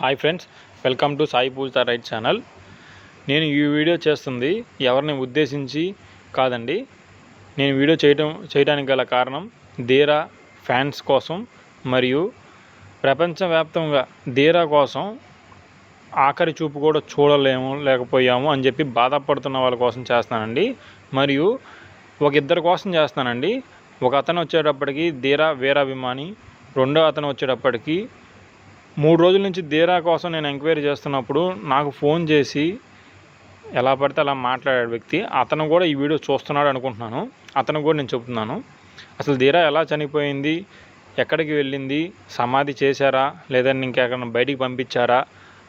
Hi friends welcome to Sai Pooja right channel. నేను ఈ video చేస్తుంది ఎవరిని ఉద్దేశించి కాదండి నేను వీడియో చేయటం చేయడానికి గల కారణం ధీరా ఫ్యాన్స్ కోసం మరియు ప్రపంచవ్యాప్తంగా ధీరా కోసం ఆఖరి చూపు కూడా చూడలేము లేకపోయాము అని చెప్పి బాధపడుతున్న వాళ్ళ కోసం చేస్తానండి మరియు ఒక ఇద్దరి కోసం చేస్తానండి ఒక అతను వచ్చేటప్పటికి ధీరా వీరాభిమాని రెండో అతను వచ్చేటప్పటికి మూడు రోజుల నుంచి ధీరా కోసం నేను ఎంక్వైరీ చేస్తున్నప్పుడు నాకు ఫోన్ చేసి ఎలా పడితే అలా మాట్లాడాడు వ్యక్తి. అతను కూడా ఈ వీడియో చూస్తున్నాడు అనుకుంటున్నాను. అతను కూడా నేను చెప్తున్నాను. అసలు ధీరా ఎలా చనిపోయింది? ఎక్కడికి వెళ్ళింది? సమాధి చేశారా? లేదా ఇంకెక్కడ బయటికి పంపించారా?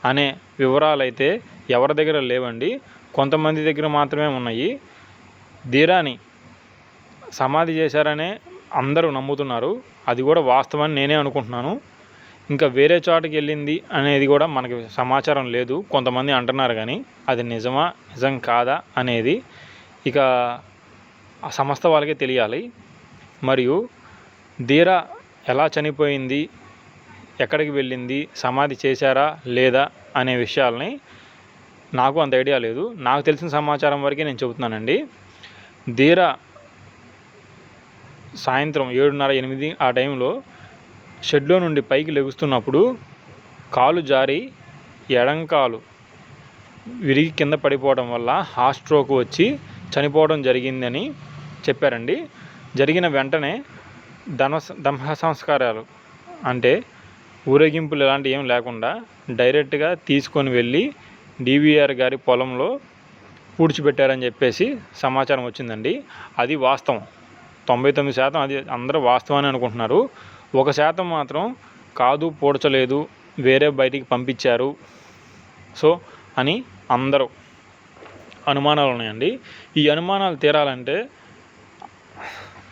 అనే వివరాలు అయితే ఎవరి దగ్గర లేవండి. కొంతమంది దగ్గర మాత్రమే ఉన్నాయి. ధీరాని సమాధి చేశారనే అందరూ నమ్ముతున్నారు. అది కూడా వాస్తవాన్ని నేనే అనుకుంటున్నాను. ఇంకా వేరే చోటకి వెళ్ళింది అనేది కూడా మనకి సమాచారం లేదు. కొంతమంది అంటున్నారు కానీ అది నిజమా నిజం కాదా అనేది ఇక ఆ సంస్థ వాళ్ళకే తెలియాలి. మరియు ధీరా ఎలా చనిపోయింది ఎక్కడికి వెళ్ళింది సమాధి చేశారా లేదా అనే విషయాల్ని నాకు అంత ఐడియా లేదు. నాకు తెలిసిన సమాచారం వరకే నేను చెబుతున్నానండి. ధీర సాయంత్రం ఏడున్నర ఎనిమిది ఆ టైంలో షెడ్లో నుండి పైకి లెగుస్తున్నప్పుడు కాలు జారి ఎడంకాలు విరిగి కింద పడిపోవడం వల్ల హార్ట్ స్ట్రోక్ వచ్చి చనిపోవడం జరిగిందని చెప్పారండి. జరిగిన వెంటనే ధన దహన సంస్కారాలు అంటే ఊరేగింపులు ఇలాంటివి ఏం లేకుండా డైరెక్ట్గా తీసుకొని వెళ్ళి డివిఆర్ గారి పొలంలో పూడ్చిపెట్టారని చెప్పేసి సమాచారం వచ్చిందండి. అది వాస్తవం. తొంభై తొమ్మిది శాతం అది అందరూ వాస్తవాన్ని అనుకుంటున్నారు. ఒక శాతం మాత్రం కాదు పూడ్చలేదు వేరే బయటికి పంపించారు. సో అని అందరూ అనుమానాలు ఉన్నాయండి. ఈ అనుమానాలు తీరాలంటే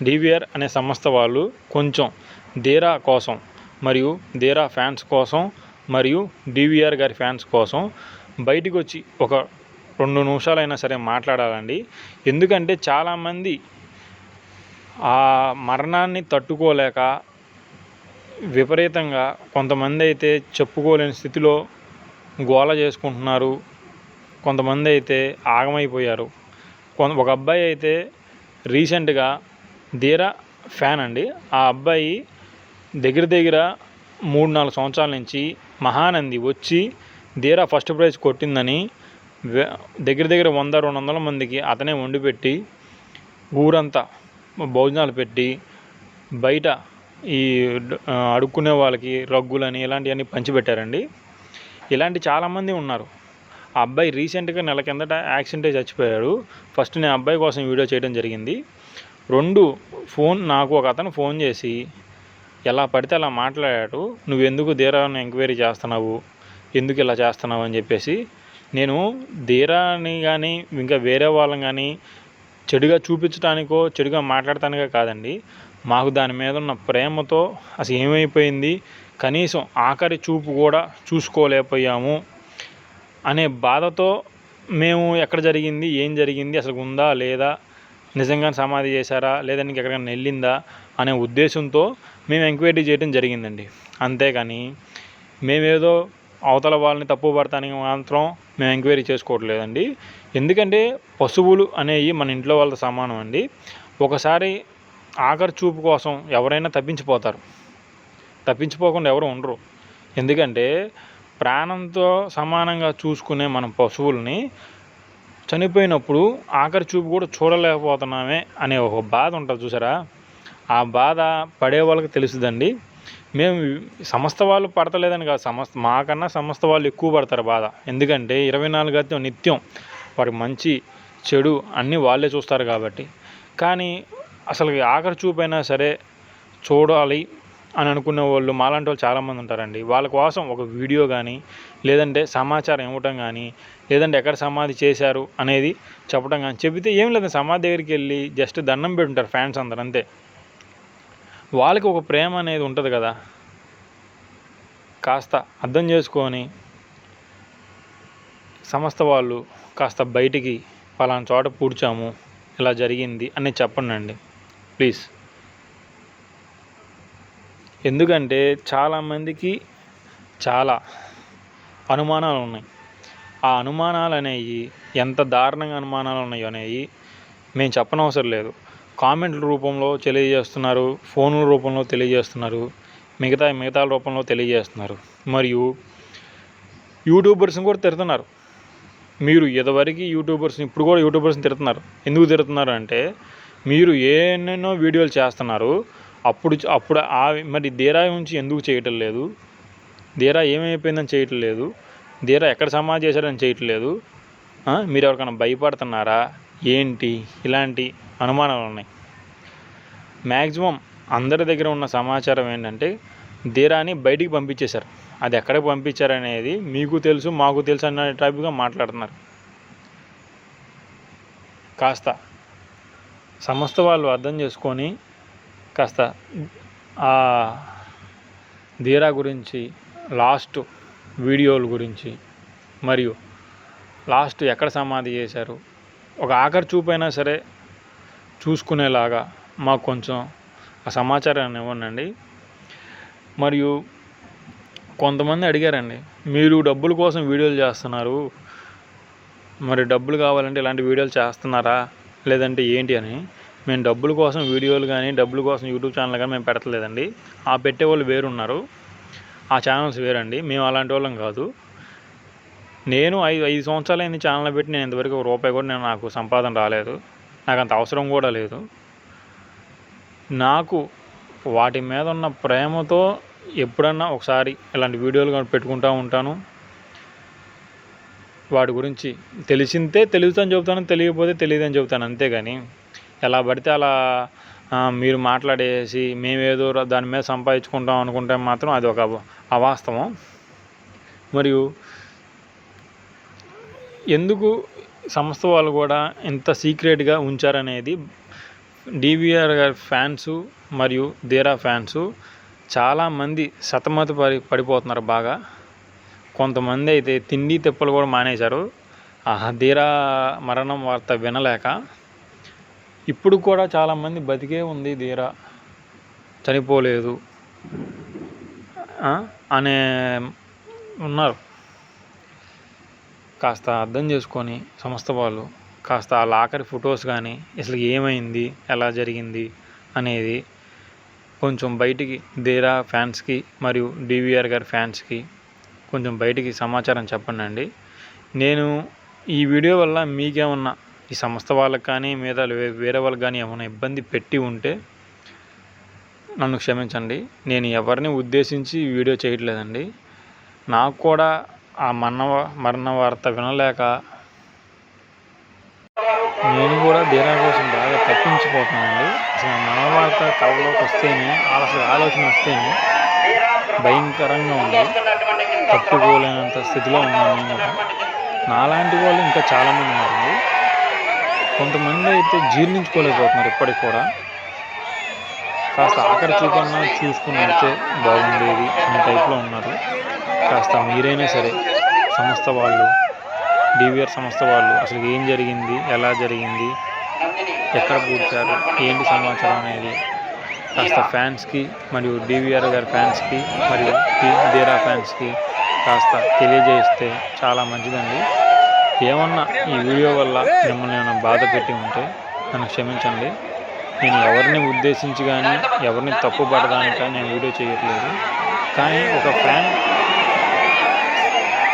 డివిఆర్ అనే సంస్థ వాళ్ళు కొంచెం దేరా కోసం మరియు దేరా ఫ్యాన్స్ కోసం మరియు డివిఆర్ గారి ఫ్యాన్స్ కోసం బయటకు వచ్చి ఒక రెండు నిమిషాలైనా సరే మాట్లాడాలండి. ఎందుకంటే చాలామంది ఆ మరణాన్ని తట్టుకోలేక విపరీతంగా కొంతమంది అయితే చెప్పుకోలేని స్థితిలో గోల చేసుకుంటున్నారు. కొంతమంది అయితే ఆగమైపోయారు. కొంత ఒక అబ్బాయి అయితే రీసెంట్గా ధీరా ఫ్యాన్ అండి. ఆ అబ్బాయి దగ్గర దగ్గర మూడు నాలుగు సంవత్సరాల నుంచి మహానంది వచ్చి ధీరా ఫస్ట్ ప్రైజ్ కొట్టిందని దగ్గర దగ్గర వంద రెండు వందల మందికి అతనే వండి పెట్టి ఊరంతా భోజనాలు పెట్టి బయట ఈ అడుక్కునే వాళ్ళకి రగ్గులని ఇలాంటివన్నీ పంచిపెట్టారండి. ఇలాంటి చాలామంది ఉన్నారు. ఆ అబ్బాయి రీసెంట్గా నెల కిందట యాక్సిడెంటే చచ్చిపోయాడు. ఫస్ట్ నేను అబ్బాయి కోసం వీడియో చేయడం జరిగింది. రెండు ఫోన్ నాకు ఒక అతను ఫోన్ చేసి ఎలా పడితే అలా మాట్లాడాడు. నువ్వు ఎందుకు ధీరాని ఎంక్వైరీ చేస్తున్నావు? ఎందుకు ఇలా చేస్తున్నావు? అని చెప్పేసి నేను ధీరాని కానీ ఇంకా వేరే వాళ్ళని కానీ చెడుగా చూపించడానికో చెడుగా మాట్లాడటానికో కాదండి. మాకు దాని మీద ఉన్న ప్రేమతో అసలు ఏమైపోయింది? కనీసం ఆఖరి చూపు కూడా చూసుకోలేకపోయాము అనే బాధతో మేము ఎక్కడ జరిగింది? ఏం జరిగింది? అసలు ఉందా? లేదా? నిజంగా సమాధి చేశారా? లేదా నీకు ఎక్కడికైనా వెళ్ళిందా? అనే ఉద్దేశంతో మేము ఎంక్వైరీ చేయడం జరిగిందండి. అంతేకాని మేమేదో అవతల వాళ్ళని తప్పు పడతానికి మాత్రం మేము ఎంక్వైరీ చేసుకోవట్లేదండి. ఎందుకంటే పశువులు అనేవి మన ఇంట్లో వాళ్ళతో సమానం అండి. ఒకసారి ఆఖరి చూపు కోసం ఎవరైనా తప్పించిపోతారు. తప్పించిపోకుండా ఎవరు ఉండరు. ఎందుకంటే ప్రాణంతో సమానంగా చూసుకునే మనం పశువుల్ని చనిపోయినప్పుడు ఆఖరి చూపు కూడా చూడలేకపోతున్నామే అనే ఒక బాధ ఉంటుంది చూసారా? ఆ బాధ పడే వాళ్ళకి తెలుసుదండి. మేము సంస్థ వాళ్ళు పడతలేదని కాదు సంస్థ మాకన్నా సంస్థ వాళ్ళు ఎక్కువ పడతారు బాధ. ఎందుకంటే ఇరవై నాలుగు గంటలు నిత్యం వారికి మంచి చెడు అన్నీ వాళ్ళే చూస్తారు కాబట్టి. కానీ అసలు ఆఖరి చూపైనా సరే చూడాలి అని అనుకునే వాళ్ళు మాలాంటి వాళ్ళు చాలామంది ఉంటారండి. వాళ్ళ కోసం ఒక వీడియో కానీ లేదంటే సమాచారం ఇవ్వటం కానీ లేదంటే ఎక్కడ సమాధి చేశారు అనేది చెప్పడం కానీ చెబితే ఏం లేదు. సమాధి దగ్గరికి వెళ్ళి జస్ట్ దండం పెట్టుంటారు ఫ్యాన్స్ అందరు అంతే. వాళ్ళకి ఒక ప్రేమ అనేది ఉంటుంది కదా. కాస్త అర్థం చేసుకొని సంస్థ వాళ్ళు కాస్త బయటికి పలానా చోట పూడ్చాము ఇలా జరిగింది అని చెప్పండి అండి ప్లీజ్. ఎందుకంటే చాలామందికి చాలా అనుమానాలు ఉన్నాయి. ఆ అనుమానాలు అనేవి ఎంత దారుణంగా అనుమానాలు ఉన్నాయో అనేవి మేము చెప్పనవసరం లేదు. కామెంట్ల రూపంలో తెలియజేస్తున్నారు ఫోన్ల రూపంలో తెలియజేస్తున్నారు మిగతా మిగతా రూపంలో తెలియజేస్తున్నారు. మరియు యూట్యూబర్స్ని కూడా తిడుతున్నారు. మీరు ఇదివరకు యూట్యూబర్స్ని ఇప్పుడు కూడా యూట్యూబర్స్ని తిడుతున్నారు. ఎందుకు తిడుతున్నారు అంటే మీరు ఎన్నెన్నో వీడియోలు చేస్తున్నారు. అప్పుడు అప్పుడు ఆ మరి దీరా నుంచి ఎందుకు చేయటం లేదు? దీరా ఏమైపోయిందని చేయటం లేదు. దీరా ఎక్కడ సమాధి చేశారని చేయటం లేదు. మీరు ఎవరికైనా భయపడుతున్నారా? ఏంటి? ఇలాంటి అనుమానాలు ఉన్నాయి. మ్యాక్సిమం అందరి దగ్గర ఉన్న సమాచారం ఏంటంటే దీరాని బయటికి పంపించేశారు. అది ఎక్కడికి పంపించారనేది మీకు తెలుసు మాకు తెలుసు అన్న టైప్గా మాట్లాడుతున్నారు. కాస్త సంస్థ వాళ్ళు అర్థం చేసుకొని కాస్త ఆ ధీరా గురించి లాస్ట్ వీడియోల గురించి మరియు లాస్ట్ ఎక్కడ సమాధి చేశారు ఒక ఆఖరి చూపైనా సరే చూసుకునేలాగా మాకు కొంచెం ఆ సమాచారాన్ని ఇవ్వండి మరియు కొంతమంది అడిగారండి మీరు డబ్బుల కోసం వీడియోలు చేస్తున్నారు మరి డబ్బులు కావాలంటే ఇలాంటి వీడియోలు చేస్తున్నారా? లేదంటే ఏంటి అని మేము డబ్బుల కోసం వీడియోలు కానీ డబ్బుల కోసం యూట్యూబ్ ఛానల్ కానీ మేము పెట్టలేదండి. ఆ పెట్టేవాళ్ళు వేరున్నారు. ఆ ఛానల్స్ వేరండి. మేము అలాంటి వాళ్ళం కాదు. నేను ఐదు ఐదు సంవత్సరాలైంది ఛానల్ పెట్టి నేను ఇంతవరకు ఒక రూపాయి కూడా నేను నాకు సంపాదన రాలేదు. నాకు అంత అవసరం కూడా లేదు. నాకు వాటి మీద ఉన్న ప్రేమతో ఎప్పుడన్నా ఒకసారి ఇలాంటి వీడియోలు పెట్టుకుంటూ ఉంటాను. వాటి గురించి తెలిసిందే తెలుగుతాను చెబుతాను తెలియకపోతే తెలియదని చెబుతాను అంతేగాని ఎలా పడితే అలా మీరు మాట్లాడేసి మేమేదో దాని మీద సంపాదించుకుంటాం అనుకుంటే మాత్రం అది ఒక అవాస్తవం. మరియు ఎందుకు సంస్థ వాళ్ళు కూడా ఇంత సీక్రెట్గా ఉంచారనేది డివిఆర్ గారి ఫ్యాన్స్ మరియు ధీరా ఫ్యాన్స్ చాలామంది సతమత పడి పడిపోతున్నారు బాగా. కొంతమంది అయితే తిండి తిప్పలు కూడా మానేశారు. ఆ ధీరా మరణం వార్త వినలేక ఇప్పుడు కూడా చాలామంది బతికే ఉంది ధీరా చనిపోలేదు. అనే ఉన్నారు. కాస్త అర్థం చేసుకొని సంస్థ వాళ్ళు కాస్త వాళ్ళ ఆఖరి ఫొటోస్ కానీ అసలు ఏమైంది? ఎలా జరిగింది? అనేది కొంచెం బయటికి ధీరా ఫ్యాన్స్కి మరియు డివిఆర్ గారి ఫ్యాన్స్కి కొంచెం బయటికి సమాచారం చెప్పండి అండి నేను ఈ వీడియో వల్ల మీకేమన్నా ఈ సంస్థ వాళ్ళకి కానీ మీద వేరే వాళ్ళకి కానీ ఏమైనా ఇబ్బంది పెట్టి ఉంటే నన్ను క్షమించండి. నేను ఎవరిని ఉద్దేశించి వీడియో చేయట్లేదండి. నాకు కూడా ఆ మరణ మరణ వార్త వినలేక నేను కూడా దీనా కోసం బాగా తప్పించిపోతున్నానండి. అసలు మరణ వార్త కవలోకి వస్తేనే అసలు ఆలోచన వస్తేనే భయంకరంగా ఉంది. తట్టుకోలేనంత స్థితిలో ఉన్నాను. నేను నాలాంటి వాళ్ళు ఇంకా చాలామంది ఉన్నారండి కొంతమంది అయితే జీర్ణించుకోలేకపోతున్నారు ఇప్పటికి కూడా. కాస్త ఆఖరి చూపన్నా చూసుకుని వెళ్తే బాగుండేది అనే టైప్లో ఉన్నారు. కాస్త మీరైనా సరే సంస్థ వాళ్ళు డివిఆర్ సంస్థ వాళ్ళు అసలు ఏం జరిగింది ఎలా జరిగింది ఎక్కడ పూడ్చారు ఏంటి సమాచారం అనేది కాస్త ఫ్యాన్స్కి మరియు డివిఆర్ గారి ఫ్యాన్స్కి మరియు దేరా ఫ్యాన్స్కి కాస్త తెలియజేస్తే చాలా మంచిదండి. ఏమన్నా ఈ వీడియో వల్ల మిమ్మల్ని ఏమైనా బాధ పెట్టి ఉంటే నన్ను క్షమించండి. నేను ఎవరిని ఉద్దేశించి కానీ ఎవరిని తప్పు పడడానికి కానీ నేను వీడియో చేయట్లేదు. కానీ ఒక ఫ్యాన్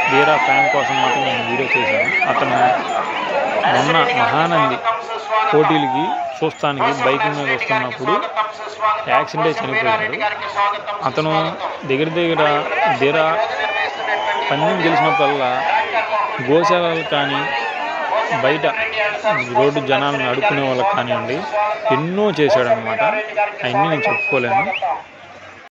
వీరా ఫ్యాన్ కోసం మాత్రం నేను వీడియో చేశాను. అతను మొన్న మహానంది పోటీలకి చూస్తానికి బైక్ మీద వస్తున్నప్పుడు యాక్సిడెంట్ అయి చనిపోయాడు. అతను దగ్గర దగ్గర ధీరా పందెం గెలిచినప్పుడల్లా గోశాలలు కానీ బయట రోడ్డు జనాలను అడుక్కునే వాళ్ళకి కానివ్వండి ఎన్నో చేశాడనమాట అవన్నీ నేను చెప్పుకోలేను.